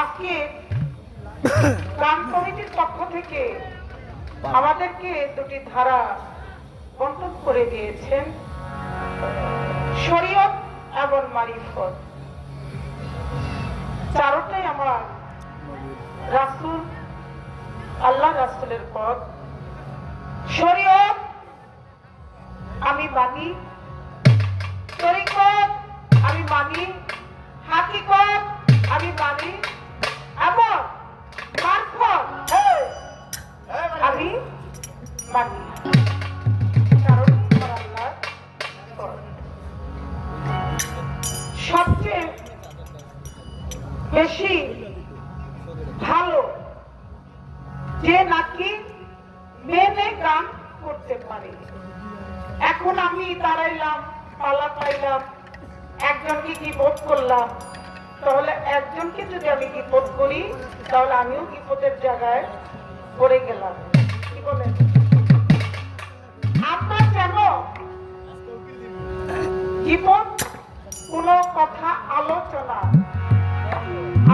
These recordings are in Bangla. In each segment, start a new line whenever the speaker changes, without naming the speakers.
আজকে গান কমিটির পক্ষ থেকে আমাদেরকে দুটি ধারা বন্টন করে দিয়েছেন, শরীয়ত এবং মারিফত। চারোটাই আমার রাসুল, আল্লাহ রাসুলের পথ। শরীয়ত আমি মানি, তরিকত আমি মানি, হাকিকত আমি মানি? এবং মারফত? আমি মানি কারণ। সবচেয়ে বেশি ভালো যে নাকি মেনে গান করতে পারে। এখন আমি দাঁড়াইলাম পালা পাইলাম একজনকে কি বোধ করলাম? তাহলে একজনকে যদি আমি বিপদ করি তাহলে আমিও বিপদের জায়গায় পড়ে গেলাম। কি বলেন? আপনার যেন বিপদ কোন কথা আলোচনা।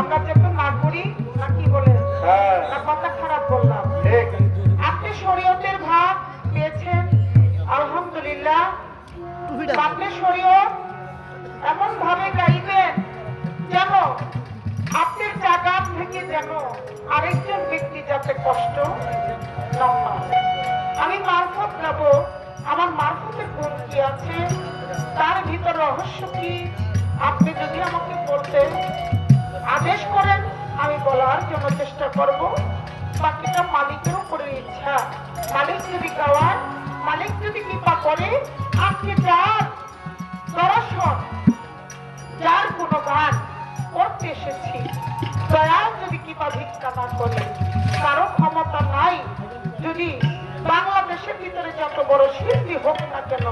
আমরা যেন না করি না কি বলেন?
হ্যাঁ।
না কথা খারাপ বললাম। আপনি শরীয়তের ভাগ পেয়েছেন আলহামদুলিল্লাহ। আপনি শরীয়ত এমন ভাবে গাইবেন যেন আপনার জায়গা থেকে যেন আরেকজন ব্যক্তি যাতে কষ্ট আমি মারফত নেব আমার মারফতের গুণ কি আছে? তার ভিতর রহস্য কি? আপনি যদি আমাকে বলতে আদেশ করেন, আমি বলার জন্য চেষ্টা করব। বাকিটা মালিকের উপরে ইচ্ছা। মালিক যদি গাওয়ান মালিক যদি কৃপা করে আজকে যার দর্শন এসেছি। দয়াল যদি ভিক্ষা না করে, কারও ক্ষমতা নাই। যদি বাংলাদেশের ভিতরে যত বড় শিল্পী হোক না কেন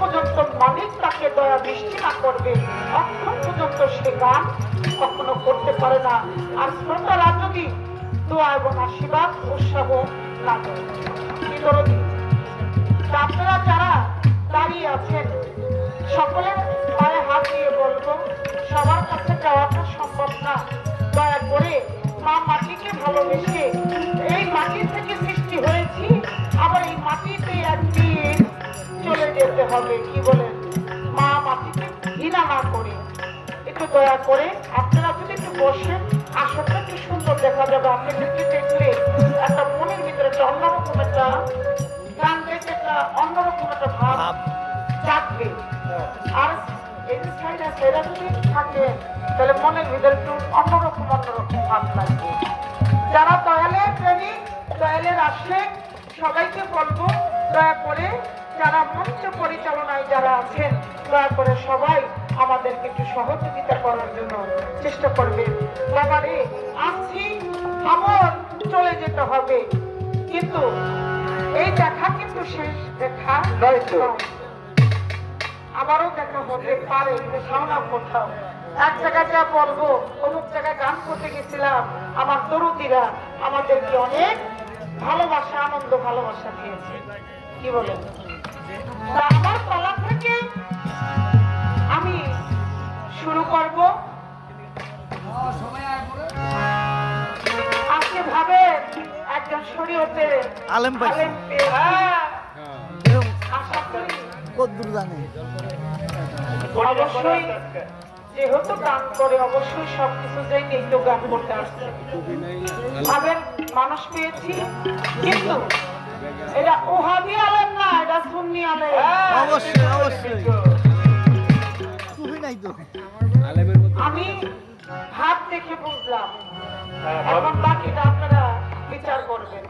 পর্যন্ত মালিক তাকে দয়া না করবে তখন পর্যন্ত সে গান কখনো করতে পারে না। আর শ্রোতারা যদি দোয়া এবং আশীর্বাদ উৎসাহ না করে আপনারা যারা দাঁড়িয়ে আছেন, সকলের দিয়ে বলব সবার কাছে যাওয়াটা সম্ভব না। দয়া করে মা মাটিকে ভালোবেসে এই মাটি থেকে সৃষ্টি হয়েছি আবার এই মাটিতে একদিন চলে যেতে হবে কি বলেন? মা মাটিকে ঘৃণা না করে। একটু দয়া করে আপনারা যদি একটু বসেন আসনটা একটু সুন্দর দেখা যাবে। আপনি আপনাদেরকে দেখলে একটা মনের ভিতরে একটা অন্যরকম একটা গান দেখে একটা অন্যরকম একটা ভাব। জাগবে। আর যদি থাকে তাহলে মনের ভিতরে একটু অন্যরকম অন্যরকম ভাব লাগবে। যারা দয়ালের প্রেমিক দয়ালের আসলে সবাইকে বলব দয়া করে যারা মঞ্চ পরিচালনায় যারা আছেন দয়া করে সবাই আমাদেরকে একটু সহযোগিতা করার জন্য চেষ্টা করবেন। বাবারে আসছি আমার চলে যেতে হবে। কিন্তু এই দেখা কিন্তু শেষ দেখা
নয়।
আবারও দেখা হতে পারে? কোথাও না কোথাও। এক জায়গায় যা বলব অমুক জায়গায় গান করতে গেছিলাম। আমার তরুদিরা আমাদেরকে অনেক ভালোবাসা আনন্দ ভালোবাসা দিয়েছে। কি বলে? আমার তলা থেকে আমি শুরু করব। আজকে ভাবে একজন শরীয়তে
আলেম।
পেয়ে, হ্যাঁ, আশা
কদ্দুর জানে
অবশ্যই যেহেতু গান করে অবশ্যই সবকিছু জেনে তো গান করতে আসছে। ভাবেন মানুষ পেয়েছি কিন্তু এটা ওহাবি আলেম না এটা সুন্নি আলেম
অবশ্যই অবশ্যই। নাই তো।
আমি হাত দেখে বুঝলাম। এখন বাকিটা আপনারা বিচার করবেন।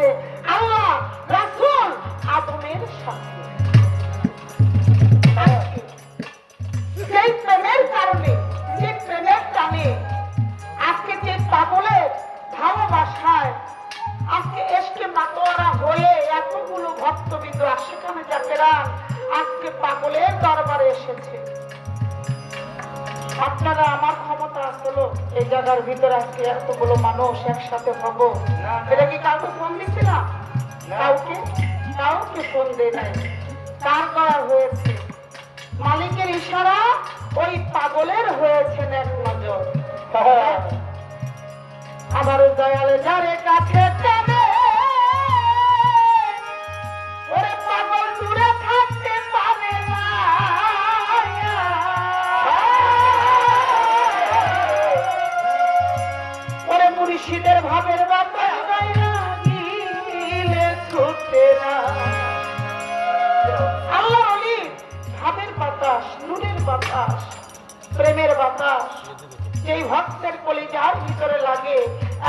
সাথে আল্লাহ রাসুল আদমের সাথে। হ্যাঁ। সেই প্রেমের কারণে যে প্রেমের টানে আজকে যে পাগলের ভালোবাসায় আজকে এসকে মাতোয়ারা হয়ে এতগুলো ভক্তবৃন্দ সেখানে যাকেরা আজকে পাগলের দরবারে এসেছে। আপনারা আমার ক্ষমতা আসলো এই জায়গার ভিতরে আজকে এতগুলো মানুষ একসাথে হব। এটা কি কাউকে ফোন দিচ্ছিলাম কাউকে? কাউকে ফোন দেয় নাই। কার করা হয়েছে? মালিকের ইশারা ওই পাগলের হয়েছে এক নজর। হ্যাঁ। আবার দয়ালে যারে কাছে প্রেমের বাতাস। যেই ভক্তের কলিজার ভিতরে লাগে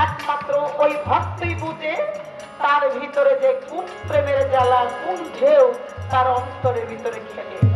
একমাত্র ওই ভক্তই বুঝে, তার ভিতরে যে কোন প্রেমের জ্বালা, কোন ঢেউ তার অন্তরের ভিতরে খেলে।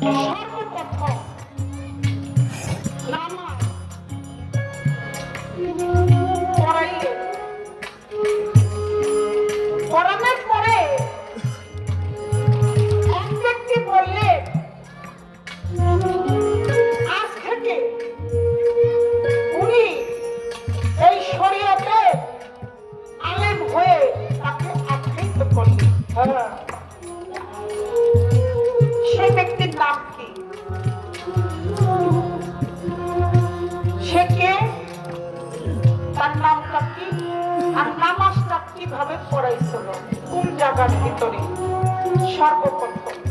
Música সর্বপ্রথম।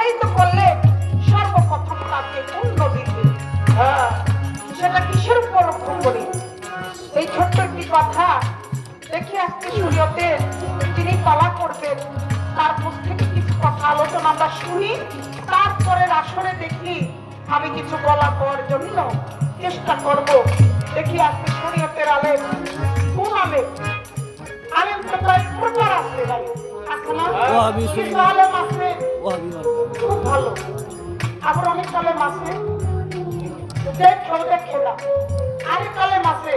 আখ্যায়িত করলে সর্বপ্রথম তাকে পূর্ণ দিতে হ্যাঁ সেটা কিসের উপর করি এই ছোট্ট একটি কথা দেখি আজকে শরীয়তে যিনি পালা করবেন। তার মুখ থেকে কিছু কথা আলোচনা আমরা শুনি তারপরে আসরে দেখি আমি কিছু বলা করার জন্য চেষ্টা করব। দেখি আজকে শরীয়তের আলেম কোন আলেম আলেম তো ভাই। না?
ওয়াহাবি, সুন্নি।
কিছু আলেম আছে? ভালো। আবার অনেক আছে দেখো দেখে না আরেক আলেম আছে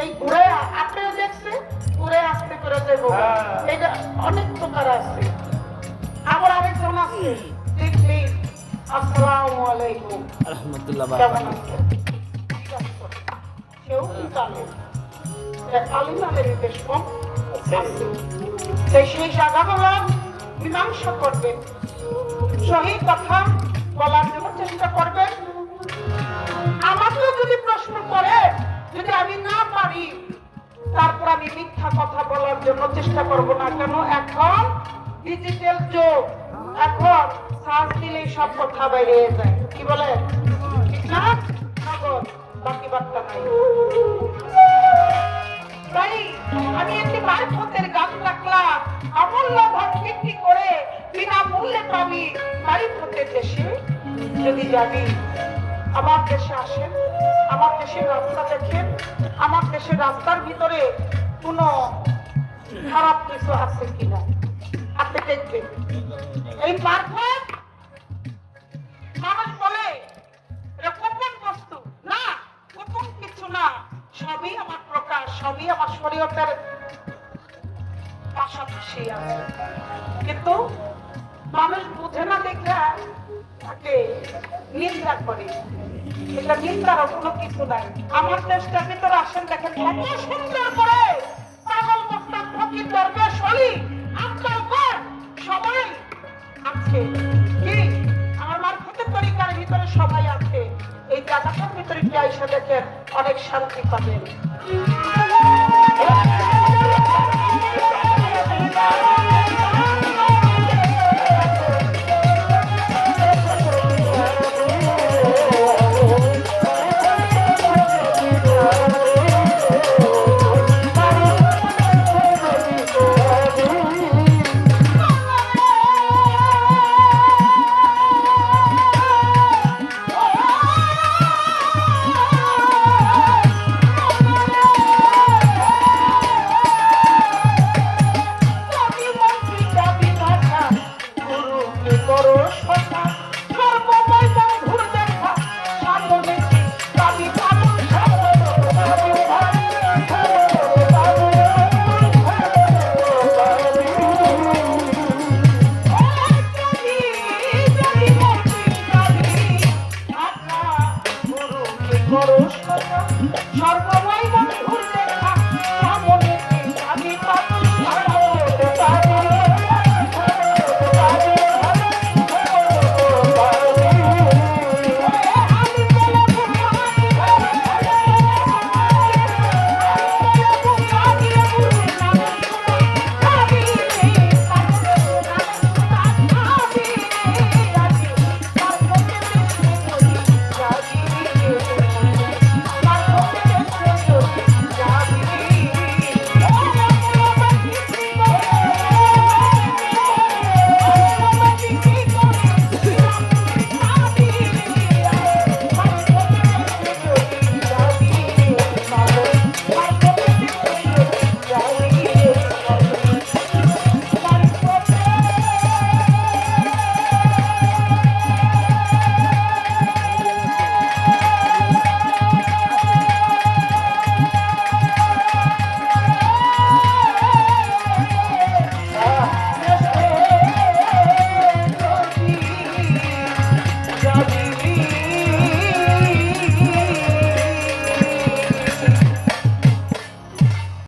এই ঘুরে আপনিও দেখছে ঘুরে আসতে করে দেবো। এটা অনেক প্রকার আছে। আবার আরেকজন আছে। দেখলি আসসালামু আলাইকুম।
আলহামদুলিল্লাহ
কেমন আছে। কেউ কি জানে? আলিম আলের বেশ কম সেই জায়গাগুলো মীমাংসা করবেন সহি কথা বলার জন্য চেষ্টা করবেন আমাকেও যদি প্রশ্ন করে, যদি আমি না পারি, তারপর আমি মিথ্যা কথা বলার জন্য চেষ্টা করব না কেন? এখন ডিজিটাল যুগ। এখন শ্বাস দিলেই সব কথা বাইরে যায়। কি বলে? ঠিক না? নগদ। বাকি বার্তা নাই। তাই আমি একটি মারফতের গান রাখলাম। অমূল্য ধন বিক্রি করে বিনা মূল্যে পাবি মারিফতের দেশে। যদি যাবি, আমার দেশে আসেন, আমার দেশের রাস্তা দেখেন, আমার দেশের রাস্তার ভিতরে কোনো খারাপ কিছু আছে কিনা, আপনি দেখবেন। এই মারফত মানুষ বলে এটা গোপন বস্তু। না, গোপন কিছু না। সবই আমার প্রকাশ সবই আমার শরীয়তের পাশাপাশি আছে। কিন্তু মানুষ বুঝে না দেখে তাকে নিন্দা করে। এটা নিন্দার কোনো কিছু নাই। আমার দেশটার ভিতরে আসেন দেখেন, কত সুন্দর করে পাগল মোস্তাক ফকির দরবেশ, অলি আফজাল সবাই আছে। কি? তরিকার ভিতরে সবাই আছে। এই জায়গাটার ভিতরে কি আইসা দেখেন? অনেক শান্তি পাবেন।